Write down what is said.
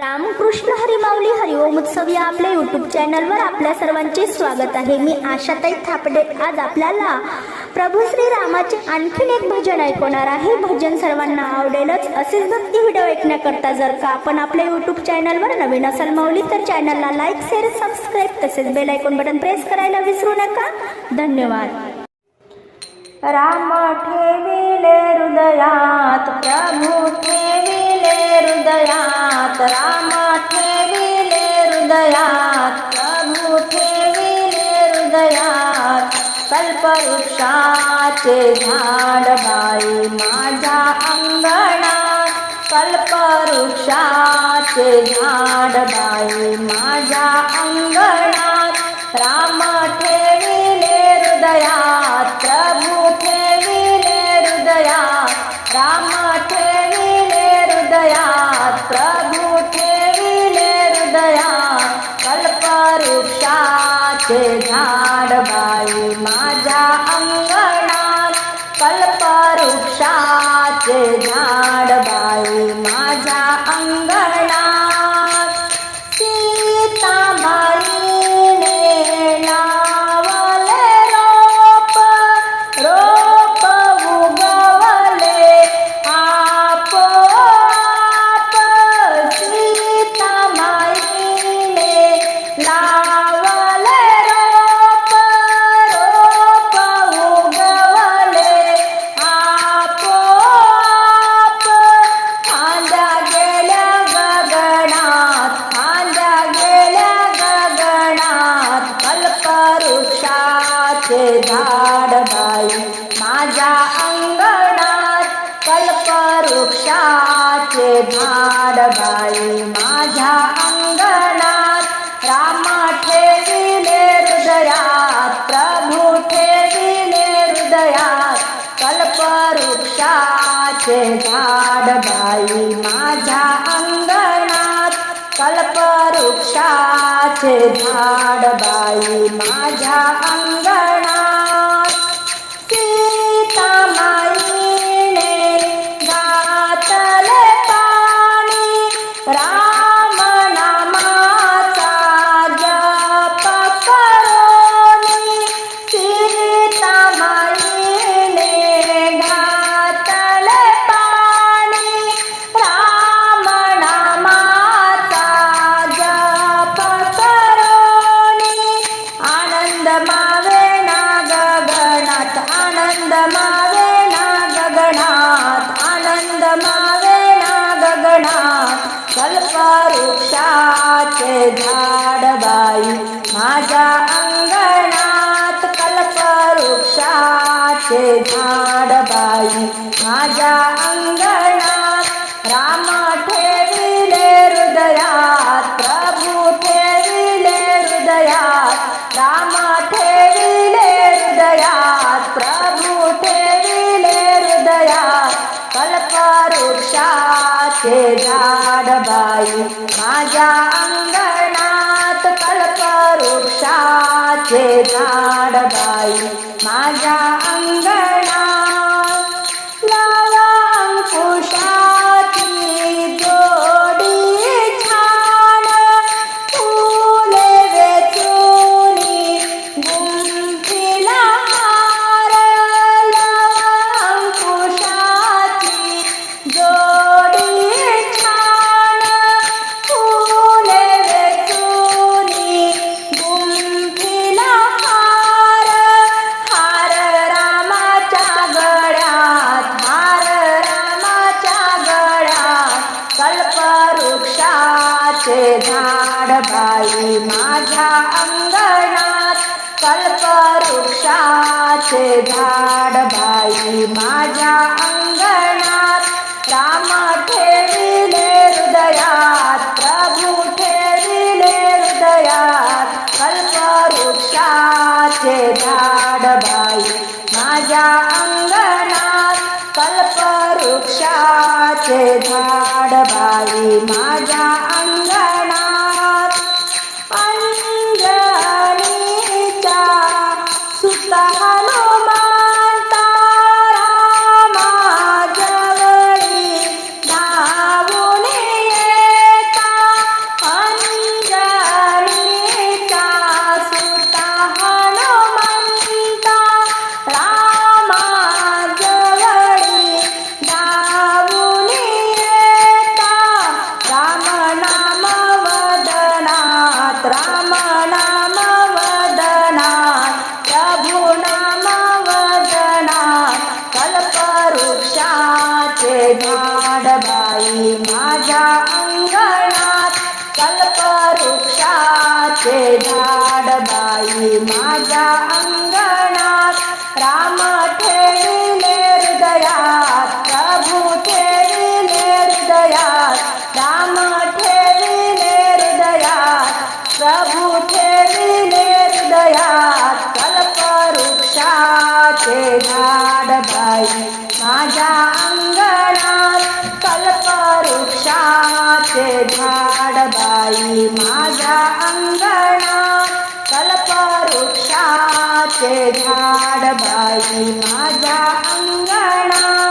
रामकृष्ण हरिमावली हरिओम उत्सव या आपल्या यूट्यूब चॅनलवर आपल्या सर्वांचे स्वागत आहे. मी आशाताई थापडे. आज आपल्याला प्रभू श्री रामाचे आणखीन एक भजन ऐकवणार आहे. भजन सर्वांना आवडेलच. असेच भक्ती व्हिडिओ ऐकण्याकरता जर का आपण आपल्या यूट्यूब चॅनलवर नवीन असाल माऊली तर चॅनलला लाईक शेअर सबस्क्राईब तसेच बेल ऐकून बटन प्रेस करायला विसरू नका. धन्यवाद. राम ठेविले हृदयात प्रभू ठेविले हृदयात राम ठेविले हृदयात प्रभू ठेविले हृदयात कल्पवृक्षाचे झाड बाई माझ्या अंगणात कल्पवृक्षाचे झाड बाई माझ्या अंगणात. साथ झाड कल्पवृक्षाचे बाई माझ्या अंगणात रामा ठेविले हृदयात प्रभू ठेविले हृदयात कल्पवृक्षाचे झाड बाई माझ्या अंगणात कल्पवृक्षाचे झाड बाई माझ्या अंगणात कल्पवृक्षाचे झाड बाई माझ्या अंगणात कल्पवृक्षाचे झाड बाई माझ्या झाड बाई माझ्या अंगणात कल्पवृक्षाचे झाड बाई माझ्या कल्पवृक्षाचे झाड बाई माझ्या अंगणात कल्पवृक्षाचे झाड बाई माझ्या अंगणात. राम ठेविले हृदयात प्रभू ठेविले हृदयात कल्पवृक्षाचे झाड बाई माझ्या झाड बाई माझ्या अंगणात माडबाई माझ्या अंगणात कल्पवृक्षाचे झाडबाई माझ्या अंगणात राम ठेविले हृदयात प्रभू ठेविले हृदयात राम ठेविले हृदयात प्रभू ठेविले हृदयात कल्पवृक्षाचे झाडबाई माझ्या कल्पवृक्षाचे झाड बाई माझ्या अंगणात कल्पवृक्षाचे झाड बाई माझ्या अंगणा.